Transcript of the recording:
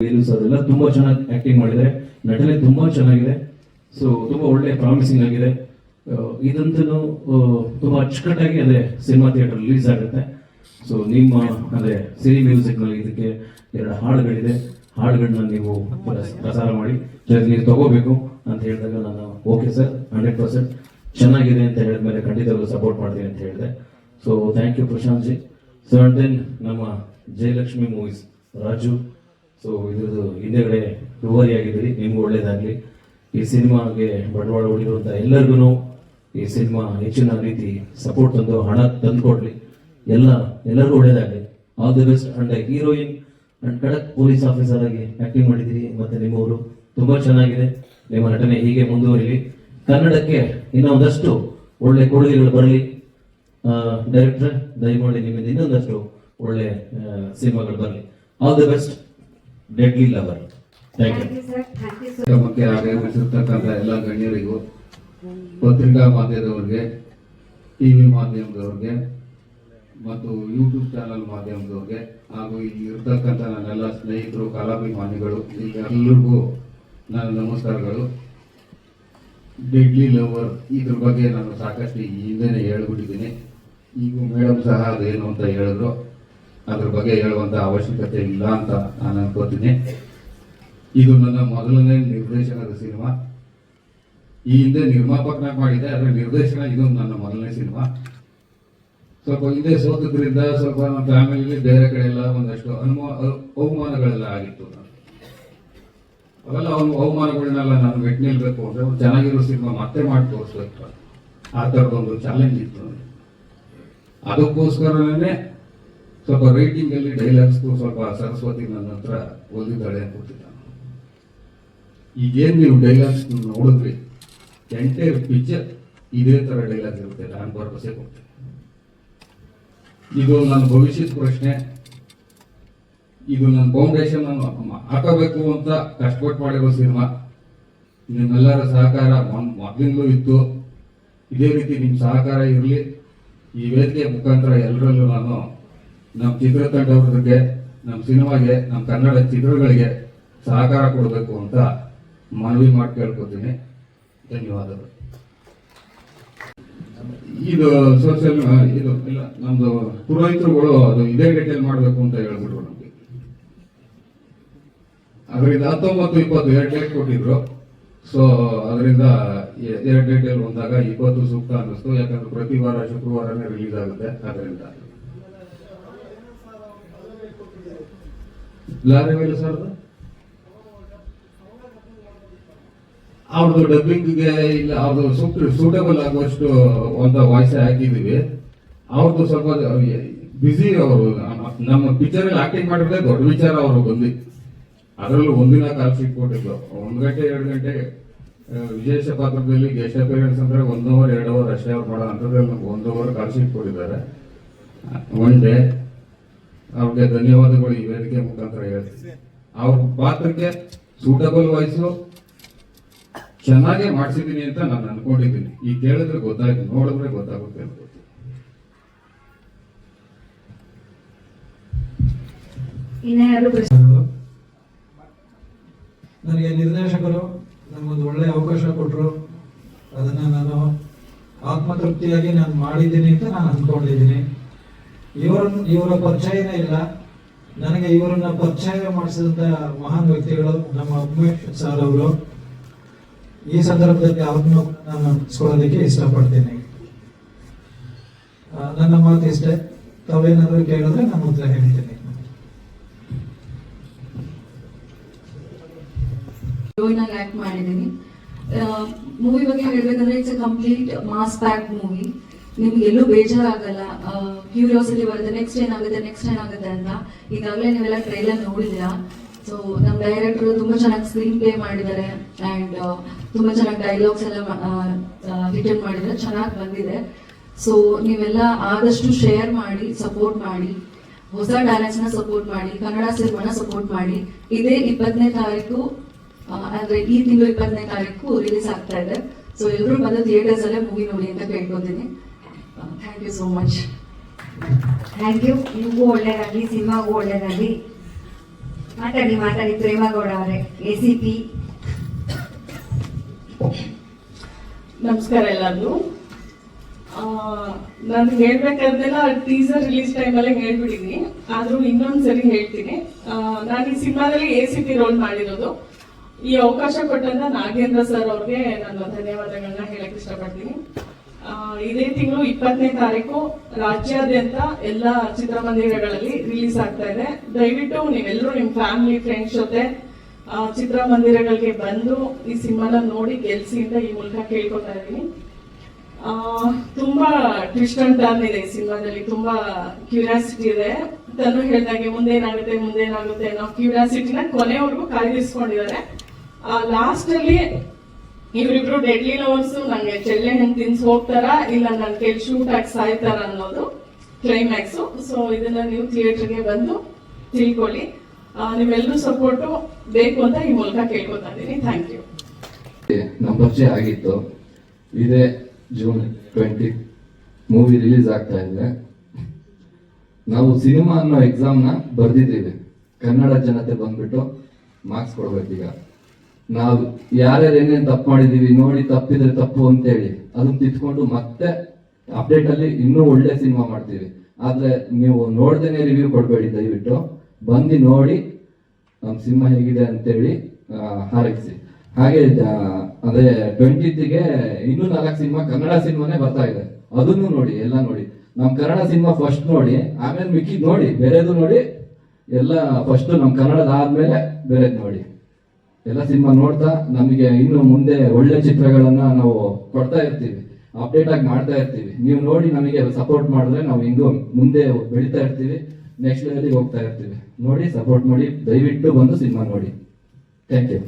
ಅವರೆಲ್ಲ ತುಂಬಾ ಚೆನ್ನಾಗಿ ಆಕ್ಟಿಂಗ್ ಮಾಡಿದ್ರೆ ನಟನೆ ತುಂಬಾ ಚೆನ್ನಾಗಿದೆ. ಸೊ ತುಂಬಾ ಒಳ್ಳೆ ಪ್ರಾಮಿಸಿಂಗ್ ಆಗಿದೆ. ಇದಂತೂ ತುಂಬಾ ಅಚ್ಚುಕಟ್ಟಾಗಿ ಅದೇ ಸಿನಿಮಾ ಥಿಯೇಟರ್ ರಿಲೀಸ್ ಆಗುತ್ತೆ. ಸೊ ನಿಮ್ಮ, ಅದೇ ಸಿರಿ ಮ್ಯೂಸಿಕ್ನಲ್ಲಿ ಇದಕ್ಕೆ ಎರಡು ಹಾಡುಗಳಿದೆ. ಹಾಡುಗಳನ್ನ ನೀವು ಪ್ರಸ- ಪ್ರಸಾರ ಮಾಡಿ ನೀವು ತಗೋಬೇಕು ಅಂತ ಹೇಳಿದಾಗ ನಾನು ಓಕೆ ಸರ್ ಹಂಡ್ರೆಡ್ ಪರ್ಸೆಂಟ್ ಚೆನ್ನಾಗಿದೆ ಅಂತ ಹೇಳಿದ್ಮೇಲೆ ಖಂಡಿತವಾಗ್ಲೂ ಸಪೋರ್ಟ್ ಮಾಡ್ತೀನಿ ಅಂತ ಹೇಳಿದೆ. So thank you Prashanth ji. So and then ನಮ್ಮ ಜಯಲಕ್ಷ್ಮಿ ಮೂವೀಸ್ ರಾಜು. ಸೊ ಇದ್ರದ್ದು ಹಿಂದೆಗಡೆ ಡುವರಿ ಆಗಿದ್ದೀರಿ, ನಿಮ್ಗೂ ಒಳ್ಳೇದಾಗ್ಲಿ. ಈ ಸಿನಿಮಾಗೆ ಬಂಡವಾಳ ಹೂಡಿರುವಂಥ ಎಲ್ಲರಿಗೂ ಈ ಸಿನಿಮಾ ಹೆಚ್ಚಿನ ರೀತಿ ಸಪೋರ್ಟ್ ತಂದು ಹಣ ತಂದು ಕೊಡ್ಲಿ. ಎಲ್ಲ, ಎಲ್ಲರಿಗೂ ಒಳ್ಳೇದಾಗಲಿ. All the best and heroine and ಖಡಕ್ ಪೊಲೀಸ್ ಆಫೀಸರ್ ಆಗಿ ಆಕ್ಟಿಂಗ್ ಮಾಡಿದ್ದೀರಿ. ಮತ್ತೆ ನಿಮ್ಮವರು ತುಂಬಾ ಚೆನ್ನಾಗಿದೆ. ನಿಮ್ಮ ನಟನೆ ಹೀಗೆ ಮುಂದುವರಿಲಿ. ಕನ್ನಡಕ್ಕೆ ಇನ್ನೊಂದಷ್ಟು ಒಳ್ಳೆ ಕೊಡುಗೆಗಳು ಬರಲಿ. ಡೈರೆಕ್ಟರ್ ದಯಮಾಡಿ ನಿಮ್ಮಿಂದ ಇನ್ನೊಂದಷ್ಟು ಒಳ್ಳೆ ಸಿನಿಮಾಗಳು ಬರಲಿ. All the best deadly lover ಕಾರ್ಯಕ್ರಮಕ್ಕೆ ಆಗಮಿಸಿರ್ತಕ್ಕಂಥ ಎಲ್ಲ ಗಣ್ಯರಿಗೂ ಪತ್ರಿಕಾ ಮಾಧ್ಯಮದವರಿಗೆ ಟಿವಿ ಮಾಧ್ಯಮದವ್ರಿಗೆ ಮತ್ತು ಯೂಟ್ಯೂಬ್ ಚಾನಲ್ ಮಾಧ್ಯಮದವ್ರಿಗೆ ಹಾಗೂ ಇಲ್ಲಿ ಇರ್ತಕ್ಕಂಥ ನನ್ನೆಲ್ಲ ಸ್ನೇಹಿತರು ಕಲಾಭಿಮಾನಿಗಳು ಈಗ ಎಲ್ಲರಿಗೂ ನನ್ನ ನಮಸ್ಕಾರಗಳು. ಡೆಡ್ಲಿ ಲವರ್ ಇದ್ರ ಬಗ್ಗೆ ನಾನು ಸಾಕಷ್ಟು ಈ ಹಿಂದೆನೇ ಹೇಳ್ಬಿಟ್ಟಿದ್ದೀನಿ. ಈಗ ಮೇಡಮ್ ಸಹ ಅದೇನು ಅಂತ ಹೇಳಿದ್ರು. ಅದ್ರ ಬಗ್ಗೆ ಹೇಳುವಂತ ಅವಶ್ಯಕತೆ ಇಲ್ಲ ಅಂತ ನಾನು ಅನ್ಕೋತೀನಿ. ಇದು ನನ್ನ ಮೊದಲನೇ ನಿರ್ದೇಶನದ ಸಿನಿಮಾ. ಈ ಹಿಂದೆ ನಿರ್ಮಾಪಕನಾಗಿ ಮಾಡಿದೆ ಅದರ ನಿರ್ದೇಶನ ಇದು ನನ್ನ ಮೊದಲನೇ ಸಿನಿಮಾ. ಸ್ವಲ್ಪ ಹಿಂದೆ ಸೋತದ್ರಿಂದ ಸ್ವಲ್ಪ ನಮ್ಮ ಫ್ಯಾಮಿಲಿ ಬೇರೆ ಕಡೆ ಎಲ್ಲ ಒಂದಷ್ಟು ಅನುಮಾನ ಅವಮಾನಗಳೆಲ್ಲ ಆಗಿತ್ತು. ಅವೆಲ್ಲ ಅವನು ಅವಮಾನಗಳನ್ನೆಲ್ಲ ನಾನು ಮೆಟ್ ನಿಲ್ಬೇಕು ಅಂದ್ರೆ ಚೆನ್ನಾಗಿರೋ ಸಿನಿಮಾ ಮತ್ತೆ ಮಾಡಿ ತೋರಿಸ್ಬೇಕು ಆ ಥರದೊಂದು ಚಾಲೆಂಜ್ ಇತ್ತು. ಅದಕ್ಕೋಸ್ಕರನೇ ಸ್ವಲ್ಪ ರೈಟಿಂಗ್ ಅಲ್ಲಿ ಡೈಲಾಗ್ಸ್ ಸ್ವಲ್ಪ ಸರಸ್ವತಿ ನನ್ನ ಹತ್ರ ಓದಿದ್ದಾಳೆ ಅನ್ಕೊತಿದ್ದ ಈಗೇನ್ ನೀವು ಡೈಲಾಗ್ಸ್ ನೋಡಿದ್ರಿ? ಎಂಟೈರ್ ಪಿಕ್ಚರ್ ಇದೇ ತರ ಡೈಲಾಗ್ ಇರುತ್ತೆ. ನಾನು ಪರ್ಪಸೇ ಕೊಡ್ತೇನೆ. ಇದು ನನ್ನ ಭವಿಷ್ಯದ ಪ್ರಶ್ನೆ. ಇದು ನನ್ನ ಫೌಂಡೇಶನ್ ಹಾಕಬೇಕು ಅಂತ ಕಷ್ಟಪಟ್ಟು ಮಾಡಿರೋ ಸಿನಿಮಾ. ನಿಮ್ಮೆಲ್ಲರ ಸಹಕಾರ ಮೊದಲಿಂದಲೂ ಇತ್ತು. ಇದೇ ರೀತಿ ನಿಮ್ಮ ಸಹಕಾರ ಇರಲಿ. ಈ ವೇದಿಕೆ ಮುಖಾಂತರ ಎಲ್ಲರಲ್ಲೂ ನಾನು ನಮ್ಮ ಚಿತ್ರತಂಡವ್ರಿಗೆ ನಮ್ಮ ಸಿನಿಮಾಗೆ ನಮ್ಮ ಕನ್ನಡ ಚಿತ್ರಗಳಿಗೆ ಸಹಕಾರ ಕೊಡಬೇಕು ಅಂತ ಮನವಿ ಮಾಡಿ ಕೇಳ್ಕೊತೀನಿ. ಧನ್ಯವಾದಗಳು. ಇದು ಸೋಷಿಯಲ್ ಇದು ಇಲ್ಲ, ನಮ್ದು ಪುರೋಹಿತರುಗಳು ಅದು ಇದೇ ರೀತಿಯಲ್ಲಿ ಮಾಡಬೇಕು ಅಂತ ಹೇಳ್ಬಿಟ್ರು ನಮಗೆ. ಅದರಿಂದ ಹತ್ತೊಂಬತ್ತು, ಇಪ್ಪತ್ತು ಎರಡು ಡೇಟ್ ಕೊಟ್ಟಿದ್ರು. ಸೊ ಅದರಿಂದ ಎರಡು ಡೇಟಲ್ಲಿ ಬಂದಾಗ ಇಪ್ಪತ್ತು ಸೂಕ್ತ ಅನ್ನಿಸ್ತು. ಯಾಕಂದ್ರೆ ಪ್ರತಿ ವಾರ, ಶುಕ್ರವಾರನೇ ರಿಲೀಸ್ ಆಗುತ್ತೆ. ಅದರಿಂದ. ಲಾರಿ ಮೇಲೆ ಸರ್ ಅವ್ರದ್ದು ಡಬ್ಬಿಂಗ್ಗೆ ಇಲ್ಲ, ಅವ್ರದ್ದು ಸೂಟ್ ಸೂಟಬಲ್ ಆಗುವಷ್ಟು ಒಂದು ವಾಯ್ಸ್ ಹಾಕಿದೀವಿ ಅವ್ರದ್ದು ಸ್ವಲ್ಪ ಬಿಸಿ ಅವರು, ನಮ್ಮ ಪಿಕ್ಚರ್ ಅಲ್ಲಿ ಆಕ್ಟಿಂಗ್ ಮಾಡಿದ್ರೆ ದೊಡ್ಡ ವಿಚಾರ ಅವರು ಬಂದು. ಅದರಲ್ಲೂ ಒಂದಿನ ಕಾಲ್ ಶೀಟ್ ಒಂದು ಗಂಟೆ, ಎರಡು ಗಂಟೆ ವಿಶೇಷ ಪಾತ್ರದಲ್ಲಿ ಗೆಸ್ಟ್ ಅಪಿಯರೆನ್ಸ್ ಅಂದ್ರೆ ಒಂದು ಅವರ್ ಎರಡು ಅವರ್ ಅಷ್ಟೇ ಅವ್ರು ಮಾಡೋ ಅಂಥದ್ರಲ್ಲಿ ನಮ್ಗೆ ಒಂದು ಅವರ್ ಕಾಲ್ ಶೀಟ್ ಕೊಟ್ಟಿದ್ದಾರೆ ಒನ್ ಡೇ ಅವ್ರಿಗೆ ಧನ್ಯವಾದಗಳು ಈ ವೇದಿಕೆ ಮುಖಾಂತರ ಹೇಳ್ತೀನಿ ಅವ್ರ ಪಾತ್ರಕ್ಕೆ ಸೂಟಬಲ್ ವಾಯ್ಸು ಚೆನ್ನಾಗೆ ಮಾಡಿಸಿದ್ದೀನಿ ಅಂತ ನಾನು ಅನ್ಕೊಂಡಿದ್ದೀನಿ. ಈಗ ಕೇಳಿದ್ರೆ ಗೊತ್ತಾಯ್ತು ನೋಡಿದ್ರೆ ಗೊತ್ತಾಗುತ್ತೆ ನನಗೆ ನಿರ್ದೇಶಕರು ನನಗೊಂದು ಒಳ್ಳೆ ಅವಕಾಶ ಕೊಟ್ಟರು ಅದನ್ನ ನಾನು ಆತ್ಮತೃಪ್ತಿಯಾಗಿ ನಾನು ಮಾಡಿದ್ದೀನಿ ಅಂತ ನಾನು ಅಂದ್ಕೊಂಡಿದ್ದೀನಿ ಇವರನ್ನ ಇವರ ಪರಿಚಯನೇ ಇಲ್ಲ. ನನಗೆ ಇವರನ್ನ ಪರಿಚಯ ಮಾಡಿಸಿದಂತ ಮಹಾನ್ ವ್ಯಕ್ತಿಗಳು ನಮ್ಮ ಉಮೇಶ್ ಸರ್ ಅವರು. ಈ ಸಂದರ್ಭದಲ್ಲಿ ಅವ್ರನ್ನು ನಾನು ಸ್ಕೊಳ್ಳೋದಕ್ಕೆ ಇಷ್ಟಪಡ್ತೇನೆ. ನನ್ನ ಮಾತು ಇಷ್ಟೇ. ತಾವೇನಾದ್ರೂ ಕೇಳಿದ್ರೆ ನಾನು ಉತ್ತರ ಹೇಳ್ತೀನಿ. ಆಕ್ಟ್ ಮಾಡಿದ್ದೀನಿ. ಮೂವಿ ಬಗ್ಗೆ ಹೇಳ್ಬೇಕಂದ್ರೆ it's a complete mass pack movie ನಿಮ್ಗೆ ಎಲ್ಲೂ ಬೇಜಾರಾಗಲ್ಲ ಕ್ಯೂರಿಯಾಸಿಟಿ ಬರುತ್ತೆ ನೆಕ್ಸ್ಟ್ ಏನಾಗುತ್ತೆ ನೆಕ್ಸ್ಟ್ ಏನಾಗುತ್ತೆ ಅಂತ. ಈಗಾಗಲೇ ನೀವೆಲ್ಲ ಟ್ರೈಲರ್ ನೋಡಿದ್ದೀರಾ? ಸೊ ನಮ್ಮ ಡೈರೆಕ್ಟರ್ ತುಂಬಾ ಚೆನ್ನಾಗಿ ಸ್ಕ್ರೀನ್ ಪ್ಲೇ ಮಾಡಿದ್ದಾರೆ ಅಂಡ್ ತುಂಬಾ ಚೆನ್ನಾಗಿ ಡೈಲಾಗ್ಸ್ ಎಲ್ಲ ರಿಟರ್ನ್ ಮಾಡಿದ್ರೆ ಚೆನ್ನಾಗಿ ಬಂದಿದೆ. ಸೊ ನೀವೆಲ್ಲ ಆದಷ್ಟು ಶೇರ್ ಮಾಡಿ ಸಪೋರ್ಟ್ ಮಾಡಿ, ಹೊಸ ನ ಸಪೋರ್ಟ್ ಮಾಡಿ, ಕನ್ನಡ ಸಿನಿಮಾನ ಸಪೋರ್ಟ್ ಮಾಡಿ. ಇದೇ ಇಪ್ಪತ್ತನೇ ತಾರೀಕು ಅಂದ್ರೆ ಈ ತಿಂಗಳು ಇಪ್ಪತ್ತನೇ ತಾರೀಕು ರಿಲೀಸ್ ಆಗ್ತಾ ಇದೆ. ಸೊ ಎಲ್ಲರೂ ಬಂದು ಥಿಯೇಟರ್ಸ್ ಅಲ್ಲೇ ಮೂವಿ ನೋಡಿ ಅಂತ ಕೇಳ್ಕೊತೀನಿ. Thank you so much thank you ನಿಮಗೂ ಒಳ್ಳೇದಾಗಲಿ, ಸಿನಿಮಾಗೂ ಒಳ್ಳೇದಾಗಲಿ. ಮಾತಾಡಿ ಮಾತಾಡಿ. ಪ್ರೇಮಗೌಡ ಅವರೇ ಎ ಸಿ ಪಿ ನಮಸ್ಕಾರ ಎಲ್ಲರಿಗೂ. ನಾನು ಹೇಳ್ಬೇಕಾದ್ನೆಲ್ಲ ಟೀಸರ್ ರಿಲೀಸ್ ಟೈಮಲ್ಲೇ ಹೇಳ್ಬಿಟ್ಟಿದ್ದೀನಿ. ಆದರೂ ಇನ್ನೊಂದು ಸರಿ ಹೇಳ್ತೀನಿ. ನಾನು ಈ ಸಿನಿಮಾದಲ್ಲಿ ಎ ಸಿ ಪಿ ರೋಲ್ ಮಾಡಿರೋದು. ಈ ಅವಕಾಶ ಕೊಟ್ಟಂತ ನಾಗೇಂದ್ರ ಸರ್ ಅವ್ರಿಗೆ ನಾನು ಧನ್ಯವಾದಗಳನ್ನ ಹೇಳಕ್ ಇಷ್ಟಪಡ್ತೀನಿ. ಇದೇ ತಿಂಗಳು ಇಪ್ಪತ್ತನೇ ತಾರೀಕು ರಾಜ್ಯಾದ್ಯಂತ ಎಲ್ಲ ಚಿತ್ರಮಂದಿರಗಳಲ್ಲಿ ರಿಲೀಸ್ ಆಗ್ತಾ ಇದೆ. ದಯವಿಟ್ಟು ನೀವೆಲ್ಲರೂ ನಿಮ್ಮ ಫ್ಯಾಮಿಲಿ ಫ್ರೆಂಡ್ಸ್ ಜೊತೆ ಚಿತ್ರಮಂದಿರಗಳಿಗೆ ಬಂದು ಈ ಸಿನಿಮಾನ ನೋಡಿ ಗೆಲ್ಸಿ ಅಂತ ಈ ಮೂಲಕ ಕೇಳ್ಕೊತಾ ಇದ್ದೀನಿ. ತುಂಬಾ ಟ್ವಿಸ್ಟ್ ಅಂಡ್ ಟರ್ನ್ ಇದೆ ಈ ಸಿನಿಮಾದಲ್ಲಿ, ತುಂಬಾ ಕ್ಯೂರಿಯಾಸಿಟಿ ಇದೆ. ತನು ಹೇಳ್ದಾಗೆ ಮುಂದೇನಾಗುತ್ತೆ ಮುಂದೇನಾಗುತ್ತೆ ಅನ್ನೋ ಕ್ಯೂರಿಯಾಸಿಟಿನ ಕೊನೆವರೆಗೂ ಕಾಯ್ದಿರಿಸ್ಕೊಂಡಿದ್ದಾರೆ ಲಾಸ್ಟ್ ಅಲ್ಲಿ ಇವರಿಬ್ರು ಡೆಡ್ಲಿ ಲವರ್ಸ್ ನಂಗೆ ಚೆಲ್ಲೆ ತಿನ್ಸ್ ಹೋಗ್ತಾರ, ಇಲ್ಲ ನನ್ ಕೈಲಿ ಶೂಟ್ ಆಗಿ ಸಾಯ್ತಾರ ಅನ್ನೋದು ಕ್ಲೈಮ್ಯಾಕ್ಸ್ ಸೊ ಇದನ್ನ ನೀವು ಥಿಯೇಟರ್ಗೆ ಬಂದು ತಿಳ್ಕೊಳ್ಳಿ. ನೀವೆಲ್ಲರೂ ಸಪೋರ್ಟು ಬೇಕು ಅಂತ ಈ ಮೂಲಕ ಕೇಳ್ಕೊತಾ ಇದ್ದೀನಿ. ಥ್ಯಾಂಕ್ ಯು ನಮ್ಮ ಪರಿಚಯ ಆಗಿತ್ತು. ಇದೇ ಜೂನ್ ಟ್ವೆಂಟಿ ಮೂವಿ ರಿಲೀಸ್ ಆಗ್ತಾ ಇದೆ. ನಾವು ಸಿನಿಮಾ ಅನ್ನೋ ಎಕ್ಸಾಮ್ನ ಬರ್ದಿದ್ದೀವಿ. ಕನ್ನಡ ಜನತೆ ಬಂದ್ಬಿಟ್ಟು ಮಾರ್ಕ್ಸ್ ಕೊಡ್ಬೇಕೀಗ. ನಾವು ಯಾರ್ಯಾರು ಏನೇನು ತಪ್ಪು ಮಾಡಿದೀವಿ ನೋಡಿ ತಪ್ಪಿದ್ರೆ ತಪ್ಪು ಅಂತೇಳಿ ಅದನ್ನ ತಿದ್ಕೊಂಡು ಮತ್ತೆ ಅಪ್ಡೇಟ್ ಅಲ್ಲಿ ಇನ್ನೂ ಒಳ್ಳೆ ಸಿನಿಮಾ ಮಾಡ್ತೀವಿ. ಆದ್ರೆ ನೀವು ನೋಡ್ದೇನೆ ರಿವ್ಯೂ ಕೊಡಬೇಡಿ ದಯವಿಟ್ಟು. ಬಂದು ನೋಡಿ ನಮ್ಮ ಸಿನಿಮಾ ಹೇಗಿದೆ ಅಂತೇಳಿ ಆ, ಹಾರೈಸಿ. ಹಾಗೆ ಅದೇ ಟ್ವೆಂಟಿತ್ಗೆ ಇನ್ನೂ ನಾಲ್ಕು ಸಿನಿಮಾ ಕನ್ನಡ ಸಿನಿಮಾನೇ ಬರ್ತಾ ಇದೆ. ಅದನ್ನು ನೋಡಿ ಎಲ್ಲ ನೋಡಿ. ನಮ್ ಕನ್ನಡ ಸಿನಿಮಾ ಫಸ್ಟ್ ನೋಡಿ ಆಮೇಲೆ ಮಿಕ್ಕಿದ್ ನೋಡಿ ಬೇರೆದು ನೋಡಿ ಎಲ್ಲ ಫಸ್ಟ್ ನಮ್ ಕನ್ನಡದ ಆದ್ಮೇಲೆ ಬೇರೆದ್ ನೋಡಿ. ಎಲ್ಲ ಸಿನಿಮಾ ನೋಡ್ತಾ ನಮಗೆ ಇನ್ನು ಮುಂದೆ ಒಳ್ಳೆ ಚಿತ್ರಗಳನ್ನ ನಾವು ಕೊಡ್ತಾ ಇರ್ತೀವಿ ಅಪ್ಡೇಟ್ ಆಗಿ ಮಾಡ್ತಾ ಇರ್ತೀವಿ. ನೀವು ನೋಡಿ ನಮಗೆ ಸಪೋರ್ಟ್ ಮಾಡಿದ್ರೆ ನಾವು ಹಿಂಗೂ ಮುಂದೆ ಬೆಳಿತಾ ಇರ್ತೀವಿ ನೆಕ್ಸ್ಟ್ ಲೆವೆಲ್ಗೆ ಹೋಗ್ತಾ ಇರ್ತೀವಿ. ನೋಡಿ ಸಪೋರ್ಟ್ ಮಾಡಿ, ದಯವಿಟ್ಟು ಬಂದು ಸಿನಿಮಾ ನೋಡಿ. Thank you